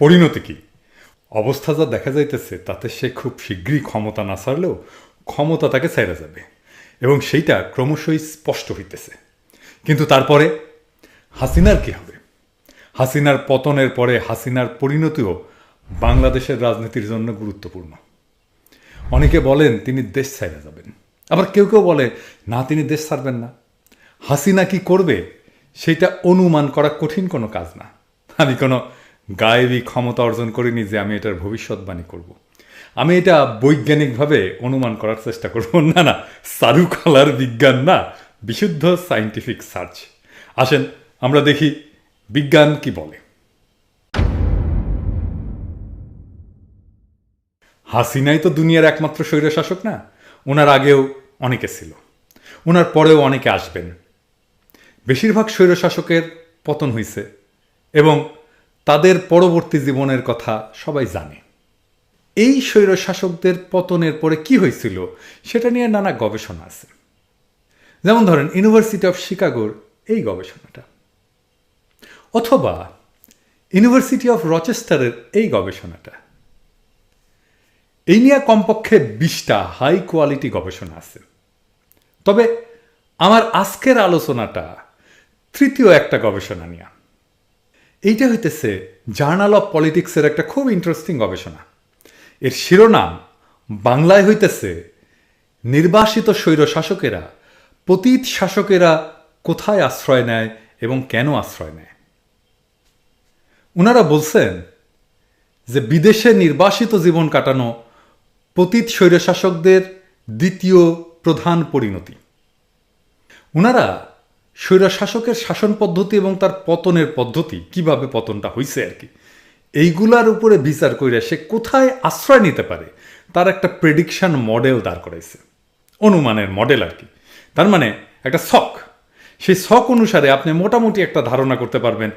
পরিণতি কি? অবস্থা যা দেখা যাইতেছে, তাতে সে খুব শীঘ্রই ক্ষমতা না ছাড়লেও ক্ষমতা তাকে ছাইরা যাবে এবং সেইটা ক্রমশই স্পষ্ট হইতেছে। কিন্তু তারপরে হাসিনার কি হবে? হাসিনার পতনের পরে হাসিনার পরিণতিও বাংলাদেশের রাজনীতির জন্য গুরুত্বপূর্ণ। অনেকে বলেন, তিনি দেশ ছাইরা যাবেন। আবার কেউ কেউ বলে, না, তিনি দেশ ছাড়বেন না। হাসিনা কি করবে, সেটা অনুমান করা কঠিন কোনো কাজ না। আমি কোনো গায়েবী ক্ষমতা অর্জন করিনি যে আমি এটার ভবিষ্যৎবাণী করব। আমি এটা বৈজ্ঞানিকভাবে অনুমান করার চেষ্টা করব। না না সারুখালার বিজ্ঞান না, বিশুদ্ধ সাইন্টিফিক সার্চ। আসেন, আমরা দেখি বিজ্ঞান কি বলে। হাসিনাই তো দুনিয়ার একমাত্র স্বৈরশাসক না, ওনার আগেও অনেকে ছিল। ওনার পরেও অনেকে আসবেন। বেশিরভাগ স্বৈরশাসকের পতন হয়েছে এবং তাদের পরবর্তী জীবনের কথা সবাই জানে। এই স্বৈরশাসকদের পতনের পরে কি হয়েছিল সেটা নিয়ে নানা গবেষণা আছে। যেমন ধরেন ইউনিভার্সিটি অফ শিকাগোর এই গবেষণাটা। অথবা ইউনিভার্সিটি অফ রচেস্টারের এই গবেষণাটা। এই নিয়ে কমপক্ষে বিশটা হাই কোয়ালিটি গবেষণা আছে। তবে আমার আজকের আলোচনাটা তৃতীয় একটা গবেষণা নিয়ে। এইটা হইতেছে জার্নাল অফ পলিটিক্সের একটা খুব ইন্টারেস্টিং গবেষণা। এর শিরোনাম, বাংলায় হইতেছে, নির্বাসিত স্বৈর শাসকেরা, পতীত শাসকেরা কোথায় আশ্রয় নেয় এবং কেন আশ্রয় নেয়? ওনারা বলছেন যে বিদেশে নির্বাসিত জীবন কাটানো পতীত স্বৈরশাসকদের দ্বিতীয় প্রধান পরিণতি। ওনারা স্বৈরশাসকের শাসন পদ্ধতি এবং তার পতনের পদ্ধতি, কীভাবে পতনটা হয়েছে আর কি, এইগুলার উপরে বিচার করে সে কোথায় আশ্রয় নিতে পারে, তার একটা প্রেডিকশন মডেল দাঁড় করাইছে, অনুমানের মডেল আর কি। তার মানে একটা শখ, সেই শখ অনুসারে আপনি মোটামুটি একটা ধারণা করতে পারবেন,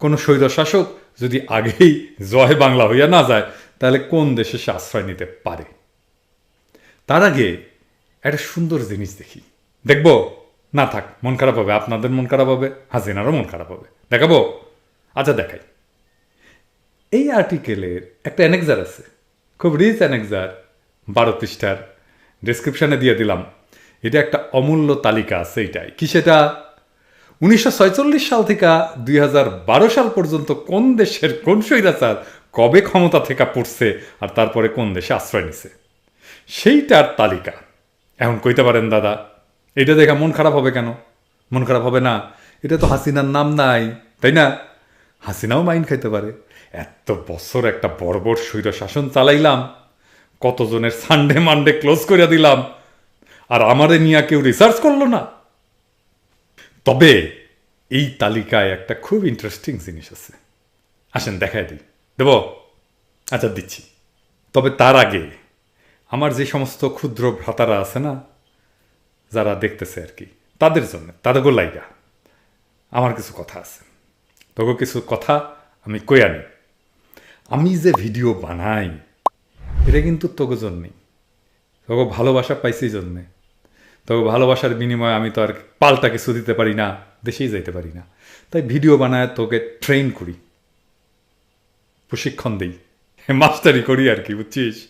কোনো স্বৈরশাসক যদি আগেই জয় বাংলা হইয়া না যায়, তাহলে কোন দেশে সে আশ্রয় নিতে পারে? তার আগে একটা সুন্দর জিনিস দেখি। দেখব? না থাক, মন খারাপ হবে, আপনাদের মন খারাপ হবে, হাসিনারও মন খারাপ হবে। দেখাবো? আচ্ছা দেখাই। এই আর্টিকেলের একটা অ্যানেক্সার আছে, খুব রিচ অ্যানেক্সার বারো পৃষ্ঠার ডিসক্রিপশানে দিয়ে দিলাম। এটা একটা অমূল্য তালিকা আছে এইটাই কি সেটা? উনিশশো সাল থেকে দুই হাজার বারো সাল পর্যন্ত কোন দেশের কোন স্বৈরাচার কবে ক্ষমতা থেকে পড়ছে আর তারপরে কোন দেশে আশ্রয় নিছে? সেইটার তালিকা। এখন কইতে পারেন, দাদা এটা দেখা মন খারাপ হবে কেন? মন খারাপ হবে না। এটা তো হাসিনার নাম নাই, তাই না? হাসিনাও মাইন খাইতে পারে। এত বছর একটা বর্বর স্বৈর শাসন চালাইলাম, কতজনের সানডে মানডে ক্লোজ করে দিলাম, আর আমারে নিয়ে কেউ রিসার্চ করল না। তবে এই তালিকায় একটা খুব ইন্টারেস্টিং জিনিস আছে। আসেন, দেখায় দিই। দেব? আচ্ছা দিচ্ছি। তবে তার আগে, আমার যে সমস্ত ক্ষুদ্র ভ্রাতারা আছে না যারা দেখতেছে আর কি। তাদের জন্য তাদের লাইগা। আমার কিছু কথা আছে। তবে কিছু কথা আমি কই আনি? আমি যে ভিডিও বানাই, এটা কিন্তু তোকে জন্যই তোকে ভালোবাসা পাইছি জন্যে। তবে ভালোবাসার বিনিময়ে আমি তো আর পাল্টা কিছু দিতে পারি না, দেশেই যাইতে পারি না। তাই ভিডিও বানায় তোকে ট্রেন করি। প্রশিক্ষণ দিই। মাস্টারি করি আর কি, বুঝছিস?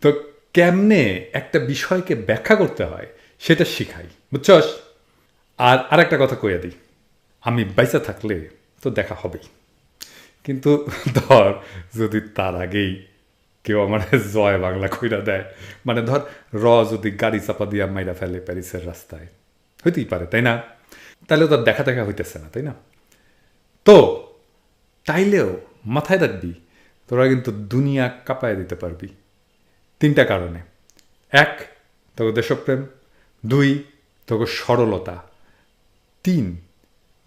তো কেমনে একটা বিষয়কে ব্যাখ্যা করতে হয়? সেটা শিখাই, বুঝছস? আর আরেকটা কথা কইয়া দিই, আমি বাইসা থাকলে তো দেখা হবেই। কিন্তু ধর, যদি তার আগেই কেউ আমার জয় বাংলা কইরা দেয় মানে ধর, র যদি গাড়ি চাপা দিয়া মাইরা ফেলে প্যারিসের রাস্তায়, হইতেই পারে, তাই না? তাহলে তো দেখা দেখা হইতেছে না, তাই না? তো, তাইলেও মাথায় রাখবি, তোরা কিন্তু দুনিয়া কাঁপায় দিতে পারবি। তিনটা কারণে। এক তোকে দেশপ্রেম। দুই, তোকে সরলতা। তিন,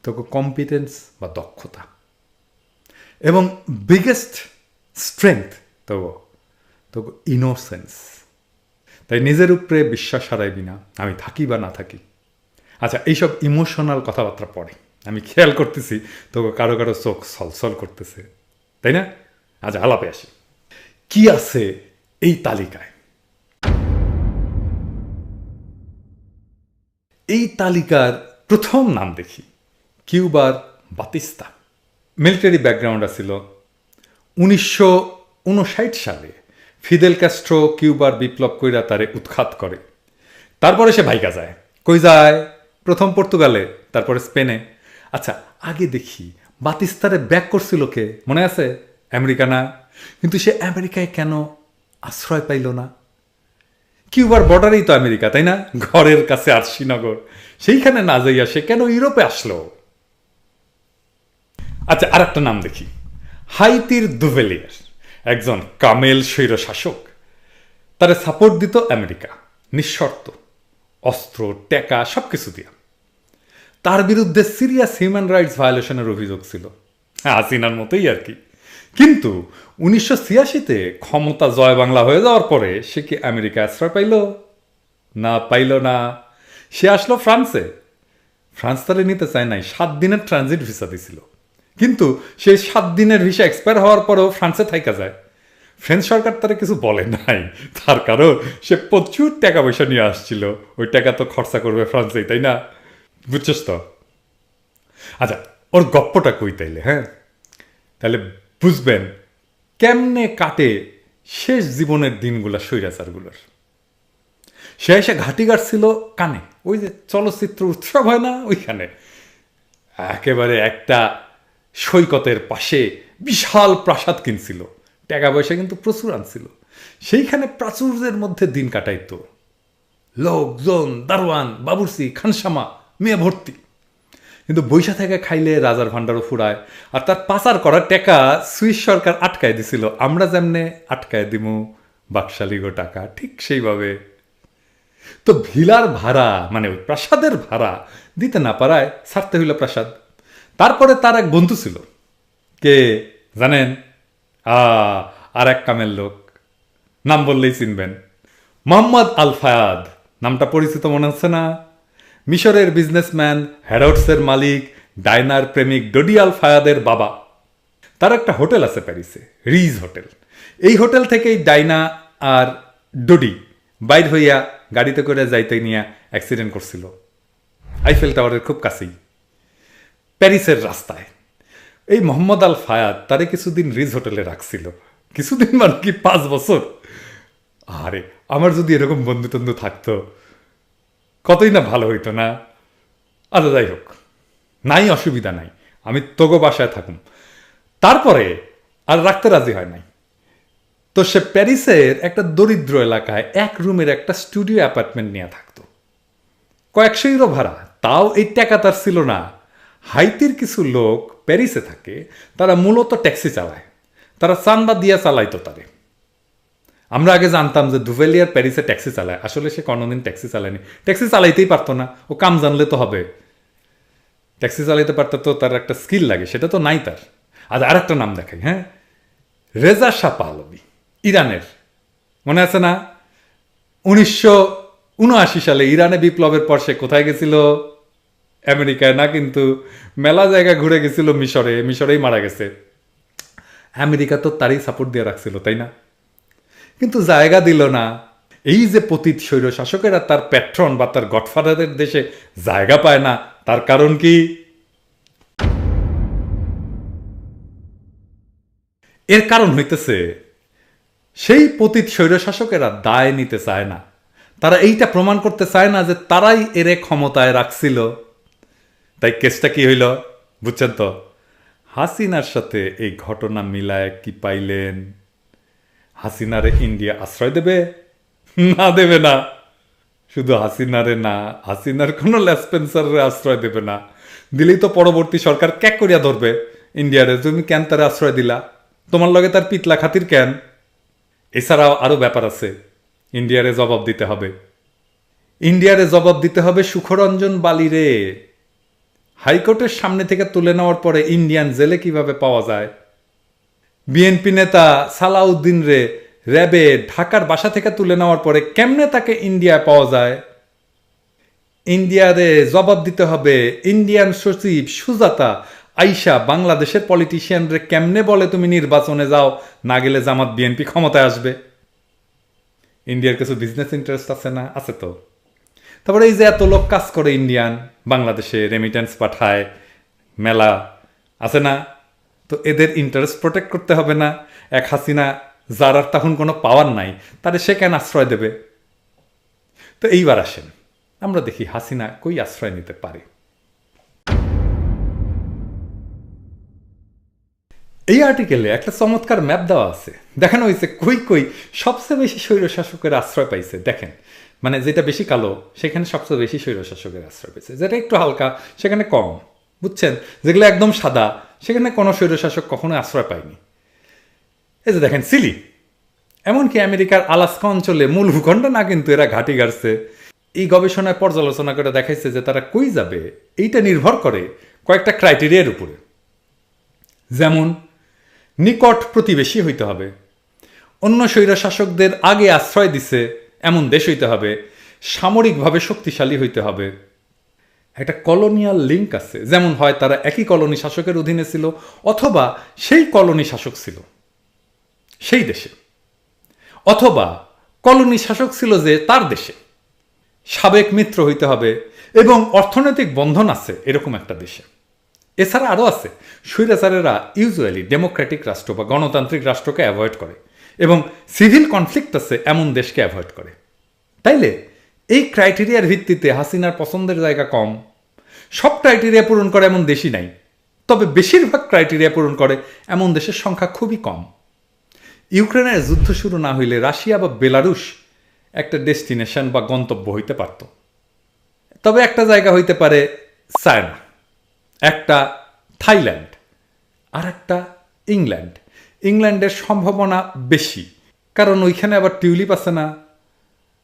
তোকে কম্পিটেন্স বা দক্ষতা। এবং বিগেস্ট স্ট্রেংথ তবু তবু ইনোসেন্স তাই নিজের উপরে বিশ্বাস হারাইবি না, আমি থাকি বা না থাকি। আচ্ছা এইসব ইমোশনাল কথাবার্তা পড়ে। আমি খেয়াল করতেছি, তোকে কারও কারও চোখ সলসল করতেছে। তাই না? আচ্ছা আলাপে আসি। কি আছে এই তালিকায়? এই তালিকার প্রথম নাম দেখি, কিউবার বাতিস্তা। মিলিটারি ব্যাকগ্রাউন্ড আছিল। উনিশশো উনষাট সালে ফিদেল ক্যাস্ট্রো কিউবার বিপ্লব কইরা তারে উৎখাত করে। তারপরে সে ভাইকা যায়। কই যায়? প্রথম পর্তুগালে, তারপরে স্পেনে। আচ্ছা আগে দেখি, বাতিস্তারে ব্যাক করছিল কে? মনে আছে? আমেরিকা না কিন্তু সে আমেরিকায় কেন আশ্রয় পাইল না? কিউবার বর্ডারেই তো আমেরিকা, তাই না? ঘরের কাছে আর শ্রীনগর। সেইখানে না যাইয়া সে কেন ইউরোপে আসলো? আচ্ছা আর একটা নাম দেখি। হাইতির দুভেলিয়ার, একজন কামেল স্বৈর শাসক তারে সাপোর্ট দিত আমেরিকা, নিঃশর্ত, অস্ত্র, টেকা সব কিছু দিয়া। তার বিরুদ্ধে সিরিয়াস হিউম্যান রাইটস ভায়োলেশনের অভিযোগ ছিল। হাসিনার মতোই আর কি। কিন্তু উনিশশো ছিয়াশিতে ক্ষমতা জয় বাংলা হয়ে যাওয়ার পরে সে কি আমেরিকা আশ্রয় পাইল? না পাইল না। সে আসলো ফ্রান্সে। ফ্রান্স তাহলে নিতে চায় নাই, সাত দিনের ট্রানজিট ভিসা দিছিল। কিন্তু সেই সাত দিনের ভিসা এক্সপায়ার হওয়ার পরেও ফ্রান্সে থাইকা যায়। ফ্রেঞ্চ সরকার তারা কিছু বলে নাই। তার কারণ সে প্রচুর টাকা পয়সা নিয়ে আসছিল। ওই টাকা তো খরচা করবে ফ্রান্সেই, তাই না? বুঝছস তো? আচ্ছা ওর গপ্পটা কই তাইলে হ্যাঁ? তাহলে বুঝবেন কেমনে কাটে শেষ জীবনের দিনগুলা স্বৈরাচারগুলোর। সে এসে ঘাটি ছিল কানে, ওই যে চলচ্চিত্র উৎসব হয় না ওইখানে। একেবারে একটা সৈকতের পাশে বিশাল প্রাসাদ কিনছিল, টাকা পয়সা কিন্তু প্রচুর আনছিল। সেইখানে প্রাচুর্যের মধ্যে দিন কাটাইতো। লোকজন, দারোয়ান বাবুরসি খানসামা, মেয়ে ভর্তি। কিন্তু বৈশা থেকে খাইলে রাজার ভাণ্ডারও ফুরায়। আর তার পাচার করার টাকা সুইস সরকার আটকায় দিছিল। আমরা যেমনে আটকায় দিমু বাকশালিগো টাকা, ঠিক সেইভাবে। তো ভিলার ভাড়া মানে ওই প্রাসাদের ভাড়া দিতে না পারায় ছাড়তে হইল প্রাসাদ। তারপরে তার এক বন্ধু ছিল। কে? জানেন? আর এক কামের লোক। নাম বললেই চিনবেন। মোহাম্মদ আল ফায়াদ নামটা পরিচিত মনে হচ্ছে না? মিশরের বিজনেসম্যান, হ্যারোডসের মালিক, ডাইনার প্রেমিক ডডি আল ফায়াদের বাবা। তার একটা হোটেল আছে প্যারিসে, রিজ হোটেল। এই হোটেল থেকেই ডাইনা আর ডোডি বাইর হইয়া গাড়িতে করে যাইতে নিয়ে অ্যাক্সিডেন্ট করছিল। আইফেল টাওয়ারের খুব কাছেই। প্যারিসের রাস্তায়। এই মোহাম্মদ আল ফায়াদ তারে কিছুদিন রিজ হোটেলে রাখছিল। কিছুদিন মানে কি পাঁচ বছর? আরে, আমার যদি এরকম বন্ধু টন্ধু থাকতো কতই না ভালো হইতো না। আচ্ছা যাই হোক। নাই, অসুবিধা নাই। আমি তোগো বাসায় থাকুম। তারপরে আর রাখতে রাজি হয় নাই। তো সে প্যারিসের একটা দরিদ্র এলাকায় এক রুমের একটা স্টুডিও অ্যাপার্টমেন্ট নিয়ে থাকতো। কয়েকশো ইউরো ভাড়া। তাও এই টাকা তার ছিল না। হাইতির কিছু লোক প্যারিসে থাকে। তারা মূলত ট্যাক্সি চালায়। তারা চান্দা দিয়া চালাইতো তারে। আমরা আগে জানতাম যে দুভেলিয়ার প্যারিসে ট্যাক্সি চালায়। আসলে সে কোনোদিন ট্যাক্সি চালায়নি। ট্যাক্সি চালাইতেই পারতো না। ও কাম জানলে তো হবে। ট্যাক্সি চালাইতে পারতো তো তার একটা স্কিল লাগে, সেটা তো নাই তার। আর একটা নাম দেখাই হ্যাঁ? রেজা শাহ পাহলবি ইরানের। মনে আছে না? উনিশশো উনআশি সালে ইরানে বিপ্লবের পর সে কোথায় গেছিল? আমেরিকায় না, কিন্তু মেলা জায়গা ঘুরে গেছিল মিশরে। মিশরেই মারা গেছে। আমেরিকা তো তারই সাপোর্ট দিয়ে রাখছিল, তাই না? কিন্তু জায়গা দিল না। এই যে পতীত স্বৈর শাসকেরা তার প্যাট্রন বা তার গডফাদারের দেশে জায়গা পায় না, তার কারণ কি? এর কারণ হইতেছে, সেই পতীত স্বৈর শাসকেরা দায় নিতে চায় না। তারা এইটা প্রমাণ করতে চায় না যে তারাই এরে ক্ষমতায় রাখছিল। তাই কেসটা কি হইল? বুঝছেন তো? হাসিনার সাথে এই ঘটনা মিলায় কি পাইলেন? হাসিনারে ইন্ডিয়া আশ্রয় দেবে? না দেবে না। শুধু হাসিনারে না, হাসিনার কোনো লেসপেন্সারে আশ্রয় দেবে না। দিলেই তো পরবর্তী সরকার ক্যাক করিয়া ধরবে। ইন্ডিয়ারে তুমি কেন তারে আশ্রয় দিলা? তোমার লগে তার পিতলা খাতির কেন? এছাড়াও আরও ব্যাপার আছে। ইন্ডিয়ারে জবাব দিতে হবে। ইন্ডিয়ারে জবাব দিতে হবে সুখরঞ্জন বালিরে। হাইকোর্টের সামনে থেকে তুলে নেওয়ার পরে ইন্ডিয়ান জেলে কীভাবে পাওয়া যায়? বিএনপি নেতা সালাউদ্দিন রে র্যাবে ঢাকার বাসা থেকে তুলে নেওয়ার পরে কেমনে তাকে ইন্ডিয়ায় পাওয়া যায়? ইন্ডিয়ারে জবাব দিতে হবে ইন্ডিয়ান সচিব সুজাতা আইসা। বাংলাদেশের পলিটিশিয়ানরে কেমনে বলে তুমি নির্বাচনে যাও? না গেলে জামাত বিএনপি ক্ষমতায় আসবে। ইন্ডিয়ার কিছু বিজনেস ইন্টারেস্ট আছে না? আছে তো। তারপরে এই যে এত লোক কাজ করে ইন্ডিয়ান, বাংলাদেশে রেমিটেন্স পাঠায়, মেলা আছে না? তো এদের ইন্টারেস্ট প্রোটেক্ট করতে হবে না। এক হাসিনা, যার আর তখন কোনো পাওয়ার নাই, তারে সে কেন আশ্রয় দেবে? তো এইবার আসেন, আমরা দেখি হাসিনা কই আশ্রয় নিতে পারে। এই আর্টিকেলে একটা চমৎকার ম্যাপ দেওয়া আছে। দেখানো হয়েছে কই কই সবচেয়ে বেশি স্বৈরশাসকের আশ্রয় পাইছে। দেখেন মানে যেটা বেশি কালো, সেখানে সবচেয়ে বেশি স্বৈরশাসকের আশ্রয় পেয়েছে যেটা একটু হালকা, সেখানে কম। বুঝছেন? যেগুলো একদম সাদা সেখানে কোনো স্বৈরশাসক কখনো আশ্রয় পায়নি। এই যে দেখেন, সিলি। এমনকি আমেরিকার আলাস্কা অঞ্চলে মূল ভূখণ্ড না কিন্তু এরা ঘাঁটি গাড়ছে এই গবেষণায় পর্যালোচনা করে দেখাইছে যে তারা কই যাবে, এইটা নির্ভর করে কয়েকটা ক্রাইটেরিয়ার উপরে। যেমন, নিকট প্রতিবেশী হইতে হবে। অন্য স্বৈরশাসকদের আগে আশ্রয় দিছে, এমন দেশ হইতে হবে। সামরিকভাবে শক্তিশালী হইতে হবে। একটা কলোনিয়াল লিঙ্ক আছে। যেমন হয় তারা একই কলোনি শাসকের অধীনে ছিল, অথবা সেই কলোনি শাসক ছিল, সেই দেশে। অথবা কলোনি শাসক ছিল যে তার দেশে। সাবেক মিত্র হইতে হবে এবং অর্থনৈতিক বন্ধন আছে এরকম একটা দেশে। এছাড়া আরও আছে। স্বৈরাচারেরা ইউজুয়ালি ডেমোক্রেটিক রাষ্ট্র বা গণতান্ত্রিক রাষ্ট্রকে অ্যাভয়েড করে এবং সিভিল কনফ্লিক্ট আছে এমন দেশকে অ্যাভয়েড করে। তাইলে এই ক্রাইটেরিয়ার ভিত্তিতে হাসিনার পছন্দের জায়গা কম সব ক্রাইটেরিয়া পূরণ করে এমন দেশই নাই। তবে বেশিরভাগ ক্রাইটেরিয়া পূরণ করে এমন দেশের সংখ্যা খুবই কম। ইউক্রেনের যুদ্ধ শুরু না হইলে রাশিয়া বা বেলারুশ একটা ডেস্টিনেশন বা গন্তব্য হইতে পারত। তবে একটা জায়গা হইতে পারে চায়না একটা থাইল্যান্ড, আর একটা ইংল্যান্ড। ইংল্যান্ডের সম্ভাবনা বেশি, কারণ ওইখানে আবার টিউলিপ আছে না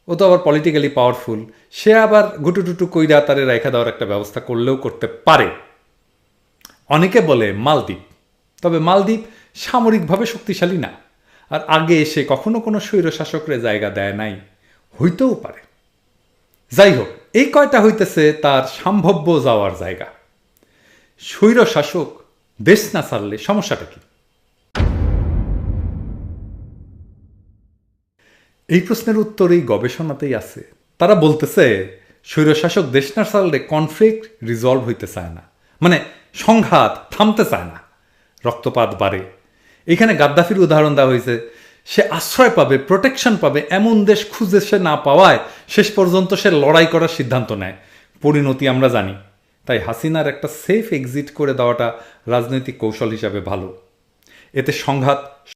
ও তো আবার পলিটিক্যালি পাওয়ারফুল সে আবার গুটুটুটু কইরা তারে রেখা দেওয়ার একটা ব্যবস্থা করলেও করতে পারে। অনেকে বলে মালদ্বীপ, তবে মালদ্বীপ সামরিকভাবে শক্তিশালী না। আর আগে এসে কখনো কোনো স্বৈরশাসকরে জায়গা দেয় নাই, হইতেও পারে। যাই হোক, এই কয়টা হইতেছে তার সম্ভাব্য যাওয়ার জায়গা। স্বৈর শাসক দেশ না ছাড়লে সমস্যাটা কি? এই প্রশ্নের উত্তর এই গবেষণাতেই আছে। তারা বলতেছে, স্বৈরশাসক দেশ না ছাড়লে কনফ্লিক্ট রিজলভ হইতে চায় না। মানে সংঘাত থামতে চায় না। রক্তপাত বাড়ে। এখানে গাদ্দাফির উদাহরণ দেওয়া হয়েছে, সে আশ্রয় পাবে প্রোটেকশন পাবে, এমন দেশ খুঁজে সে না পাওয়ায় শেষ পর্যন্ত সে লড়াই করার সিদ্ধান্ত নেয়। পরিণতি আমরা জানি। তাই হাসিনার একটা সেফ এক্সিট করে দেওয়াটা রাজনৈতিক কৌশল হিসাবে ভালো। এতে সংঘাত